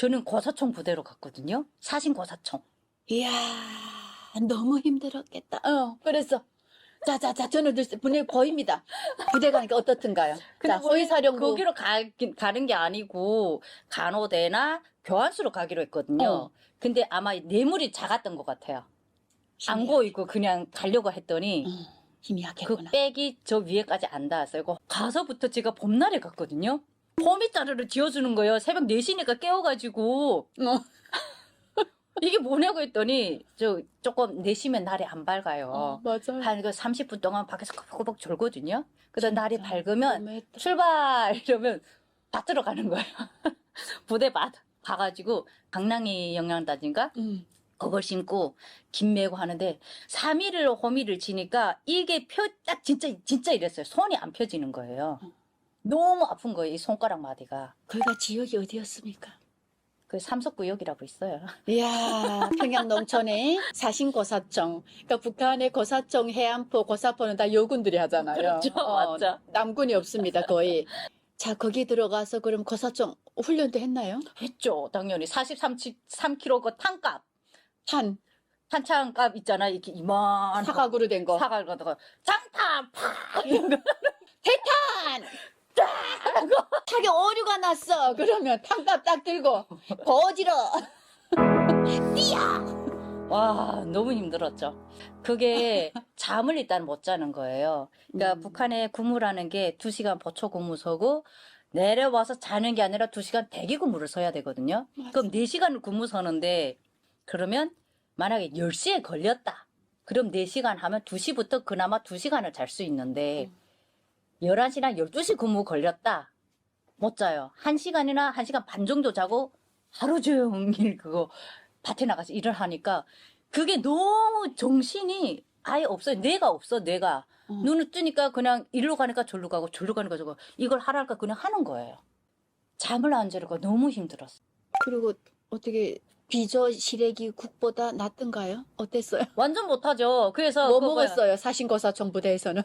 저는 고사총 부대로 갔거든요. 사신 고사총. 이야, 너무 힘들었겠다. 어, 그래서. 자, 자, 자, 저는 분명히 보입니다. 부대 가니까 어떻든가요? 자, 소위사령부. 거기로 가, 가는 게 아니고 간호대나 교환소로 가기로 했거든요. 어. 근데 아마 뇌물이 작았던 것 같아요. 안 보이고 그냥 가려고 했더니 약- 어, 힘이 그 약했구나. 백이 저 위에까지 안 닿았어요. 가서부터 제가 봄날에 갔거든요. 봄이자루를 지어주는 거예요. 새벽 4시니까 깨워가지고 어. 이게 뭐냐고 했더니 저 조금 4시면 날이 안 밝아요. 어, 맞아요. 한그 30분 동안 밖에서 꼬박꼬박 졸거든요. 그다음 날이. 밝으면 너무했다. 출발 이러면 밭으로 가는 거예요. 부대 밭 가가지고 강낭이 영양다진가 음. 그걸 신고 김 메고 하는데 3일을 호미를 치니까 이게 펴 딱 진짜 진짜 이랬어요. 손이 안 펴지는 거예요. 너무 아픈 거예요. 이 손가락 마디가. 거기가 지역이 어디였습니까? 그 삼석구역이라고 있어요. 이야, 평양 농촌에 사신 고사청. 그러니까 북한의 고사청, 해안포, 고사포는 다 요군들이 하잖아요. 그렇죠, 맞죠. 남군이 없습니다, 거의. 자, 거기 들어가서 그럼 고사청 훈련도 했나요? 했죠. 당연히 43kg 그 탄값 탄, 탄창값 있잖아. 이렇게 이만 사각으로 된 거. 사각 거다가 장탄 팍 이런 거. 탄! 났어. 그러면 탄값 딱 들고 거지러. 와 너무 힘들었죠. 그게 잠을 일단 못 자는 거예요. 그러니까 음. 북한에 근무라는 게 2시간 보초 근무 서고 내려와서 자는 게 아니라 2시간 대기 근무를 서야 되거든요. 그럼 4시간을 근무 서는데 그러면 만약에 10시에 걸렸다. 그럼 4시간 하면 2시부터 그나마 2시간을 잘 수 있는데 11시나 12시 근무 걸렸다. 못 자요. 1시간이나 1시간 반 정도 자고 하루 종일 그거 밭에 나가서 일을 하니까 그게 너무 정신이 아예 없어요. 뇌가 없어, 뇌가. 어. 눈을 뜨니까 그냥 일로 가니까 절로 가고 절로 가니까 저거 이걸 하라니까 그냥 하는 거예요. 잠을 안 자니까 너무 힘들었어. 그리고 어떻게 비저 시래기 국보다 낫던가요? 어땠어요? 완전 못하죠. 그래서 뭐 먹었어요? 사신고사청 부대에서는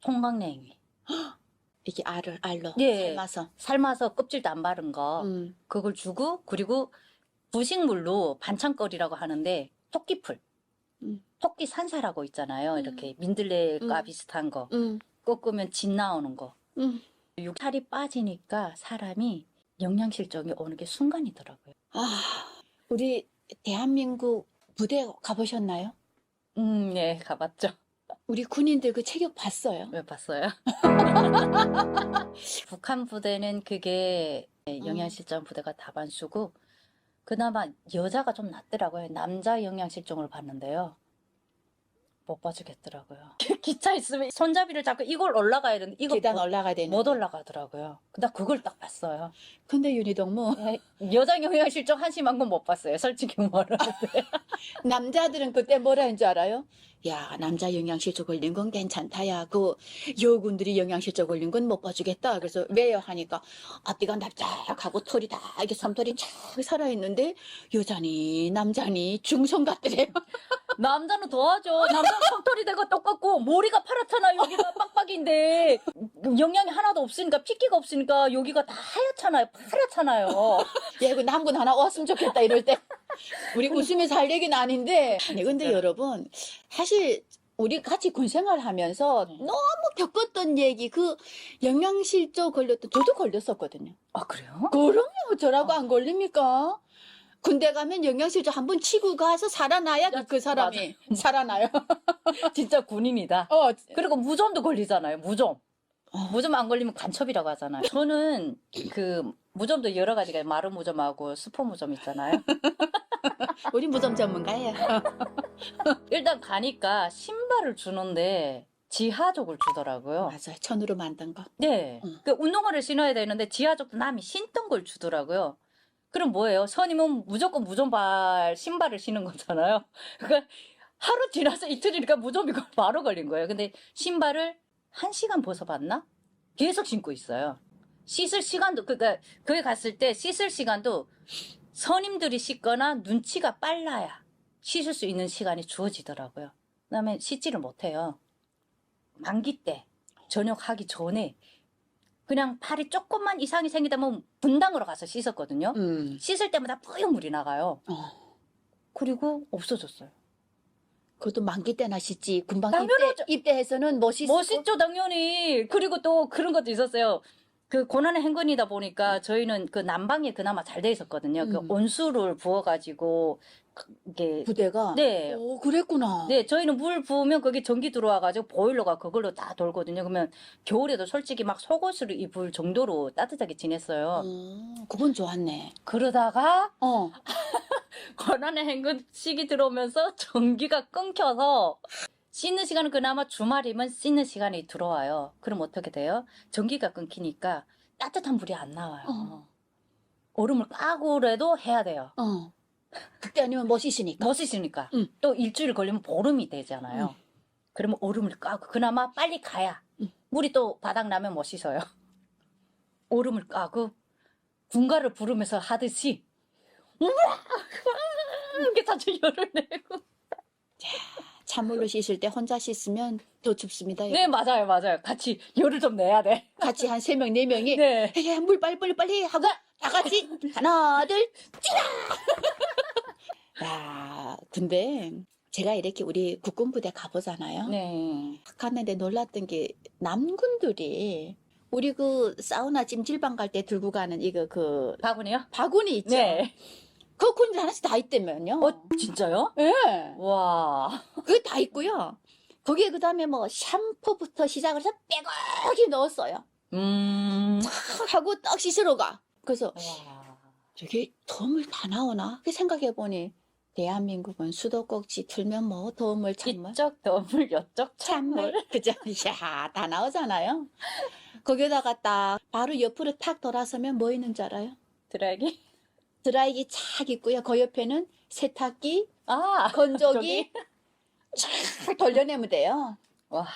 통강냉이. 이게 알을 알로 예. 삶아서. 삶아서 껍질도 안 바른 거 음. 그걸 주고 그리고 부식물로 반찬거리라고 하는데 토끼풀. 음. 토끼 산사라고 있잖아요. 이렇게 민들레가 음. 비슷한 거. 음. 꺾으면 진 나오는 거. 음. 살이 빠지니까 사람이 영양실종이 오는 게 순간이더라고요. 아, 우리 대한민국 부대 가보셨나요? 음, 네, 가봤죠. 우리 군인들 그 체격 봤어요. 왜 봤어요? 북한 부대는 그게 영양실종 부대가 다반수고 그나마 여자가 좀 낫더라고요. 남자 영양실종을 봤는데요. 못 봐주겠더라고요. 기차 있으면 손잡이를 잡고 이걸 올라가야 되는데 이거 계단 못, 올라가야 되는. 못 올라가더라고요. 나 그걸 딱 봤어요. 근데 윤희동무 여자 영양실종 한심한 건 못 봤어요. 솔직히 말하는데. 남자들은 그때 뭐라 했는 줄 알아요? 야 남자 영양실조 걸린 건 괜찮다 야. 그 여군들이 영양실조 걸린 건 못 봐주겠다. 그래서 왜요 하니까 앞뒤가 납작하고 털이 다 이게 솜털이 쫙 살아있는데 여자니 남자니 중성 같더래요. 남자는 더하죠. 남자는 솜털이 되고 똑같고 머리가 파랗잖아. 여기가 빡빡인데 영양이 하나도 없으니까 핏기가 없으니까 여기가 다 하얗잖아요. 파랗잖아요. 야 이거 남군 하나 왔으면 좋겠다 이럴 때 우리 웃으면서 할 얘기는 아닌데 아니 근데. 여러분 사실 우리 같이 군 생활하면서 네. 너무 겪었던 얘기 그 영양실조 걸렸던 저도 걸렸었거든요. 아 그래요? 그럼요 저라고 안 걸립니까? 군대 가면 영양실조 한 번 치고 가서 살아나야 그- 그 사람이 살아나요. 진짜 군인이다. 어, 그리고 무좀도 걸리잖아요. 무좀. 어. 무좀 안 걸리면 간첩이라고 하잖아요. 저는 그 무좀도 여러 가지가 마른 무좀하고 스포 무좀 있잖아요. 우리 무좀 전문가예요. 일단 가니까 신발을 주는데 지하족을 주더라고요. 맞아요. 천으로 만든 거. 네. 응. 그 운동화를 신어야 되는데 지하족도 남이 신던 걸 주더라고요. 그럼 뭐예요? 선임은 무조건 무좀발 신발을 신는 거잖아요. 그러니까 하루 지나서 이틀이니까 무좀이 걸- 바로 걸린 거예요. 근데 신발을 한 시간 벗어봤나? 계속 신고 있어요. 씻을 시간도 그러니까 거기 갔을 때 씻을 시간도 선임들이 씻거나 눈치가 빨라야 씻을 수 있는 시간이 주어지더라고요. 그 다음에 씻지를 못해요. 만기 때 저녁 하기 전에 그냥 팔이 조금만 이상이 생기다면 분당으로 가서 씻었거든요. 음. 씻을 때마다 뿌연 물이 나가요. 어. 그리고 없어졌어요. 그것도 만기 때나 씻지. 금방. 입대, 입대해서는 뭐 씻고. 멋있죠, 당연히. 그리고 또 그런 것도 있었어요. 그 고난의 행군이다 보니까 저희는 그 난방이 그나마 잘 돼 있었거든요. 그 음. 온수를 부어가지고 그- 이게 부대가. 네. 오, 그랬구나. 네, 저희는 물 부으면 거기 전기 들어와가지고 보일러가 그걸로 다 돌거든요. 그러면 겨울에도 솔직히 막 속옷을 입을 정도로 따뜻하게 지냈어요. 어, 그건 좋았네. 그러다가 어. 고난의 행군 시기 들어오면서 전기가 끊겨서 씻는 시간은 그나마 주말이면 씻는 시간이 들어와요. 그럼 어떻게 돼요? 전기가 끊기니까 따뜻한 물이 안 나와요. 어. 얼음을 까고라도 해야 돼요. 어. 그때 아니면 뭐 씻으니까. 못 씻으니까. 응. 또 일주일 걸리면 보름이 되잖아요. 그러면 얼음을 까고 그나마 빨리 가야 응. 물이 또 바닥 나면 못 씻어요. 얼음을 까고 군가를 부르면서 하듯이 우와 이렇게 다쳐 열을 내고 찬물로 씻을 때 혼자 씻으면 더 춥습니다. 네 맞아요 맞아요 같이 열을 좀 내야 돼. 같이 한 세 명, 네 명이 네. 에이, 물 빨리 빨리 빨리 하고 다 같이 하나 둘 찌라. 야, 근데 제가 이렇게 우리 국군부대 가보잖아요. 네. 갔는데 놀랐던 게 남군들이 우리 그 사우나 찜질방 갈 때 들고 가는 이거 그 바구니요? 바구니 있죠. 네. 그 군대 하나씩 다 있다면요. 어 진짜요? 예. 와. 그게 다 있고요. 거기에 그 다음에 뭐 샴푸부터 시작을 해서 빼곡히 넣었어요. 음. 하고 떡 씻으러 가. 그래서 와. 저게 도움을 다 나오나? 그 생각해 보니 대한민국은 수도꼭지 틀면 뭐 도움을 참물 이쪽 더물 찬물 찬물. 그죠? 야, 다 나오잖아요. 거기다가 딱 바로 옆으로 탁 돌아서면 뭐 있는 줄 알아요? 드라이기. 드라이기 착 있고요. 그 옆에는 세탁기, 아. 건조기 쫙 돌려내면 돼요. 와.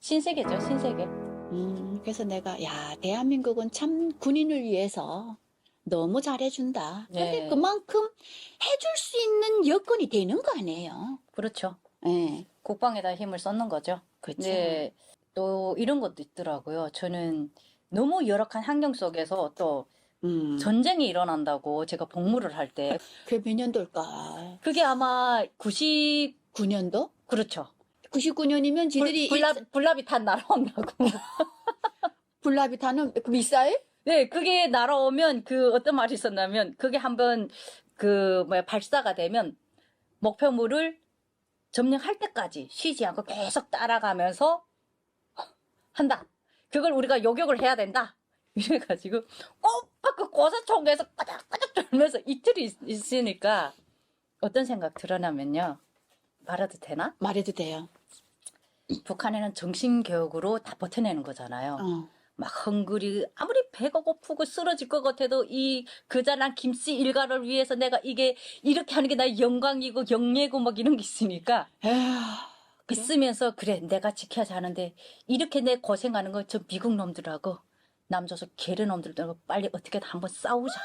신세계죠 신세계. 음, 그래서 내가 야 대한민국은 참 군인을 위해서 너무 잘해준다. 근데 네. 그만큼 해줄 수 있는 여건이 되는 거 아니에요? 그렇죠. 예, 국방에다 힘을 썼는 거죠. 그렇죠. 네. 또 이런 것도 있더라고요. 저는 너무 열악한 환경 속에서 또 음, 전쟁이 일어난다고 제가 복무를 할 때 그게 몇 년도일까? 그게 아마 90 9년도? 그렇죠. 99년이면 지들이 불, 불납, 불납이 탄 날아온다고. 타는 그 미사일? 네, 그게 날아오면 그 어떤 말이 있었냐면 그게 한번 그 뭐야 발사가 되면 목표물을 점령할 때까지 쉬지 않고 계속 따라가면서 한다. 그걸 우리가 요격을 해야 된다. 이래가지고 꼬박 그 고사총에서 까닥까닥 돌면서 이틀이 있, 있으니까 어떤 생각 들어냐면요. 말해도 되나? 말해도 돼요. 북한에는 정신교육으로 다 버텨내는 거잖아요. 어. 막 헝그리 아무리 배가 고프고 쓰러질 것 같아도 이 그자란 김씨 일가를 위해서 내가 이게 이렇게 하는 게 나의 영광이고 영예고 막 이런 게 있으니까 에휴, 그래? 있으면서 그래 내가 지켜야지 하는데 이렇게 내 고생하는 거 저 미국 놈들하고 남조선 게르 놈들하고 빨리 어떻게든 한번 싸우자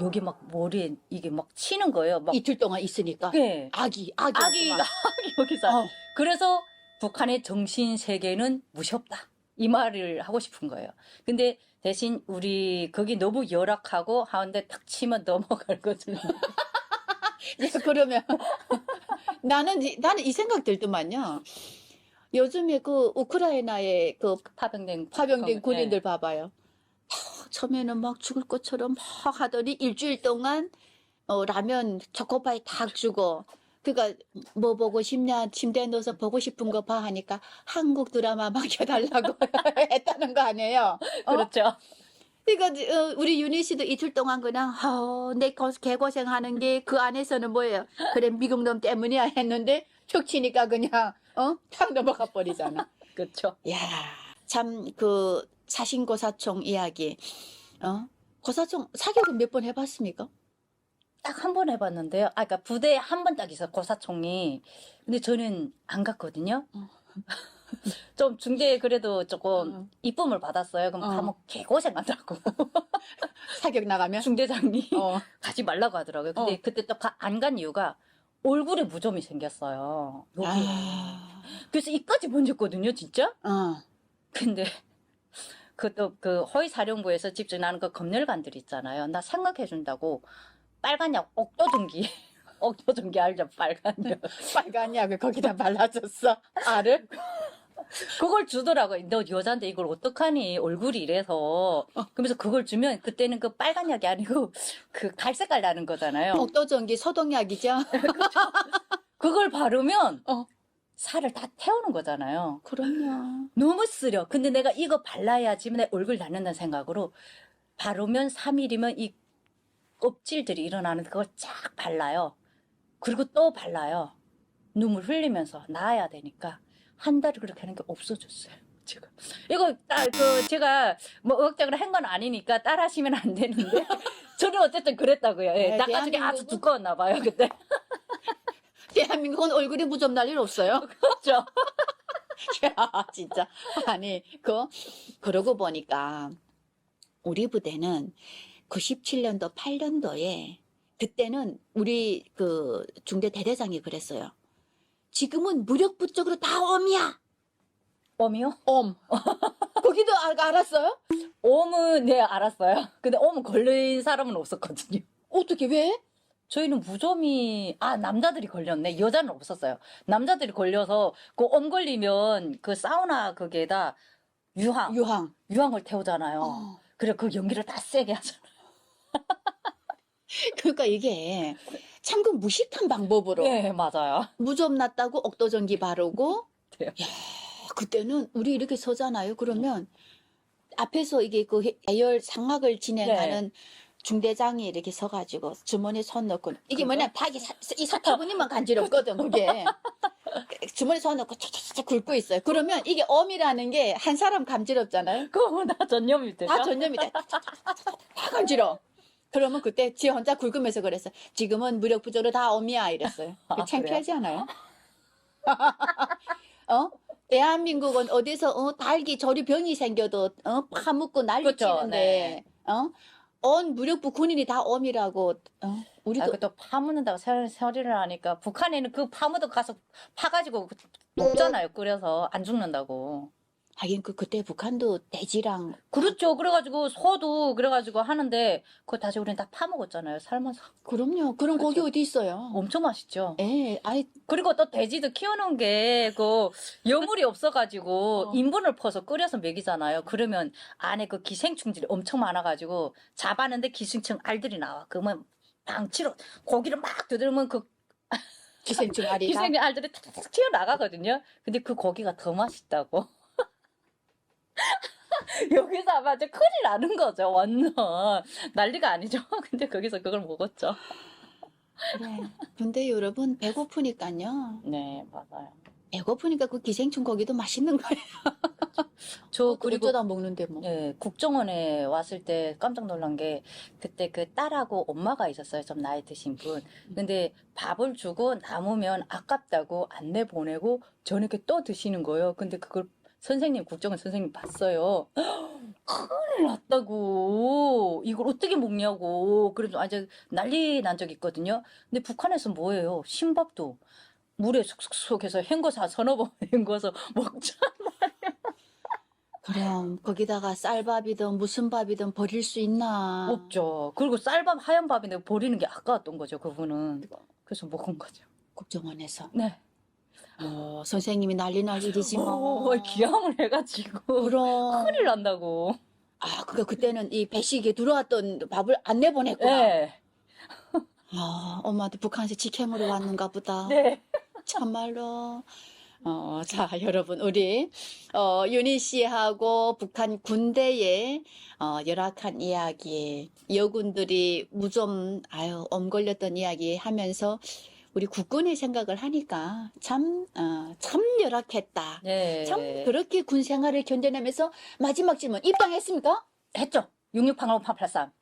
여기 막 머리에 이게 막 치는 거예요 막 이틀 동안 있으니까 네. 아기 아기 아기 동안. 아기 여기서 어. 그래서 북한의 정신 세계는 무시없다. 이 말을 하고 싶은 거예요. 근데 대신 우리 거기 너무 열악하고 하는데 탁 치면 넘어갈 거든. 예, 그러면 나는 이- 나는 이 생각 들더만요. 요즘에 그 우크라이나의 그 파병된 파병된 네. 군인들 봐봐요. 다 처음에는 막 죽을 것처럼 막 하더니 일주일 동안 어, 라면 초코파이 탁 주고 그니까 뭐 보고 싶냐 침대에 누워서 보고 싶은 거 봐 하니까 한국 드라마 맡겨달라고 했다는 거 아니에요. 어? 그렇죠. 그러니까 어, 우리 윤희 씨도 이틀 동안 그냥 어, 내 고- 개고생하는 게 그 안에서는 뭐예요? 그래 미국 놈 때문이야 했는데 툭 치니까 그냥 어? 탁 넘어가 버리잖아. 그렇죠. 야, 참 그 사신 고사총 이야기. 어? 고사총 사격은 몇 번 해봤습니까? 딱 한 번 해봤는데요. 아, 그러니까 부대에 한 번 딱 있어 고사총이. 근데 저는 안 갔거든요. 어. 좀 중대에 그래도 조금 어. 이쁨을 받았어요. 그럼 어. 가면 개고생한다고 사격 나가면? 중대장이 어. 가지 말라고 하더라고요. 근데 어. 그때 또 안 간 이유가 얼굴에 무좀이 생겼어요. 여기에. 아, 그래서 이까지 번졌거든요, 진짜. 어. 근데 그또 그 허위 사령부에서 직접 나는 그 검열관들 있잖아요. 나 생각해 준다고 빨간 약 옥도전기 옥도전기 알죠? 빨간 약 빨간 약을 거기다 발라줬어. 알을? 그걸 주더라고요. 너 여잔데 이걸 어떡하니? 얼굴이 이래서. 그러면서 그걸 주면 그때는 그 빨간 약이 아니고 그 갈색깔 나는 거잖아요. 복도전기 소독약이죠? 그걸 바르면 어. 살을 다 태우는 거잖아요. 그럼요. 너무 쓰려. 근데 내가 이거 발라야지 내 얼굴 낫는다는 생각으로 바르면 3일이면 이 껍질들이 일어나는데 그걸 쫙 발라요. 그리고 또 발라요. 눈물 흘리면서 나아야 되니까 한 달을 그렇게 하는 게 없어졌어요. 지금 이거 딸그 제가 뭐 의학적으로 한 건 아니니까 따라 하시면 안 되는데 저는 어쨌든 그랬다고요. 예, 네, 닦아주기 아주 대한민국은- 두꺼웠나 봐요 그때. 대한민국은 얼굴이 무좀 날일 없어요. 그렇죠. 야, 진짜. 아니, 그, 그러고 보니까, 우리 부대는 97년도, 8년도에, 그때는 우리 그 중대 대대장이 그랬어요. 지금은 무력부 쪽으로 다 엄이야! 옴이요? 엄. 거기도 알, 알았어요? 옴은 네 알았어요. 근데 옴은 걸린 사람은 없었거든요. 어떻게, 왜? 저희는 무좀이 아 남자들이 걸렸네 여자는 없었어요 남자들이 걸려서 그 엄 걸리면 그 사우나 그게다 유황 유황. 유황을 태우잖아요 어. 그래 그 연기를 다 세게 하잖아요 그러니까 이게 참그 무식한 방법으로 네 맞아요 무좀 났다고 억도전기 바르고 돼요. 야 그때는 우리 이렇게 서잖아요. 그러면 앞에서 이게 그 해열 상학을 진행하는 중대장이 이렇게 서가지고 주머니에 손 넣고 이게? 뭐냐 박이 사, 이 사타구니만 간지럽거든 그게 주머니에 손 넣고 차차차 굵고 있어요. 그러면 이게 엄이라는 게 한 사람 간지럽잖아요. 그거 다 전염이 되죠 다 전염이 돼. 다 간지러. 그러면 그때 지 혼자 굵으면서 그랬어. 지금은 무력 부족으로 다 엄이야 이랬어요. 아, 창피하지 않아요? 어? 대한민국은 어디서 어, 달기 저리 병이 생겨도 어, 파묻고 난리 그쵸, 치는데 어? 온 무력부 군인이 다 엄이라고 어? 우리도 아, 그또 파묻는다고 설- 소리를 하니까 북한에는 그 파묻어 가서 파가지고 먹잖아요 끓여서 안 죽는다고 하긴 그 그때 북한도 돼지랑 그렇죠 그래가지고 소도 그래가지고 하는데 그거 다시 우리는 다 파먹었잖아요 삶아서 그럼요. 그런 고기 그쵸. 어디 있어요? 엄청 맛있죠 예, 아이 그리고 또 돼지도 키우는 게 그 여물이 없어가지고 어. 인분을 퍼서 끓여서 먹이잖아요. 그러면 안에 그 기생충들이 엄청 많아가지고 잡았는데 기생충 알들이 나와. 그러면 방치로 고기를 막 두들면 그 기생충 알이 다 기생충 알들이 탁탁 튀어 나가거든요. 근데 그 고기가 더 맛있다고. 여기서 아마 이제 큰일 나는 거죠. 완전 난리가 아니죠. 근데 거기서 그걸 먹었죠. 그래. 근데 여러분 배고프니까요. 네 맞아요. 배고프니까 그 기생충 고기도 맛있는 거예요. 저 그리고 어쩌다 먹는데 뭐. 예, 국정원에 왔을 때 깜짝 놀란 게 그때 그 딸하고 엄마가 있었어요. 좀 나이 드신 분. 근데 밥을 주고 남으면 아깝다고 안 내보내고 저녁에 또 드시는 거예요. 근데 그걸 선생님, 국정원 선생님 봤어요. 큰일 났다고. 이걸 어떻게 먹냐고. 그래서 아주 난리 난적 있거든요. 근데 북한에서 뭐예요? 신밥도 물에 쑥쑥 해서 헹궈서 한 서너 번 헹궈서 먹자. 그럼 거기다가 쌀밥이든 무슨 밥이든 버릴 수 있나? 없죠. 그리고 쌀밥 하얀 밥인데 버리는 게 아까웠던 거죠, 그분은. 그래서 먹은 거죠. 국정원에서. 네. 어, 선생님이 난리 날 일이지 뭐. 어, 기함을 해가지고 그럼. 큰일 난다고. 아, 그니까 그때는 이 배식에 들어왔던 밥을 안 내보냈구나. 네. 아, 엄마한테 북한에서 직행으로 왔는가 보다. 네. 참말로. 어, 자, 여러분, 우리, 어, 유니 씨하고 북한 군대의, 어, 열악한 이야기, 여군들이 무좀, 아유, 엄 걸렸던 이야기 하면서, 우리 국군의 생각을 하니까 참, 어, 참 열악했다. 네. 참 그렇게 군 생활을 견뎌내면서 마지막 질문, 입당했습니까? 했죠. 6685 883.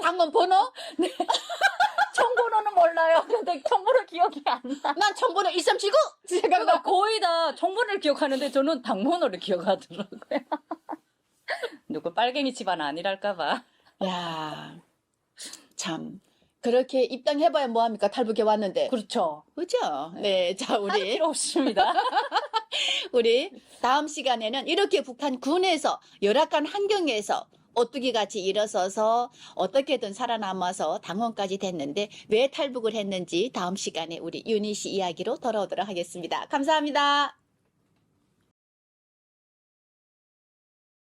당원 번호? 청번호는 몰라요. 근데 청번호 기억이 안 나. 난 청번호 1379! 그러니까 생각나. 거의 다 청번호를 기억하는데 저는 당번호를 기억하더라고요. 누구 빨갱이 집안 아니랄까봐. 야, 참. 그렇게 입당해봐야 뭐합니까? 탈북해 왔는데. 그렇죠. 그죠? 네, 자, 할 우리. 필요 없습니다. 우리 다음 시간에는 이렇게 북한 군에서 열악한 환경에서 오뚜기 같이 일어서서 어떻게든 살아남아서 당원까지 됐는데 왜 탈북을 했는지 다음 시간에 우리 씨 이야기로 돌아오도록 하겠습니다. 감사합니다.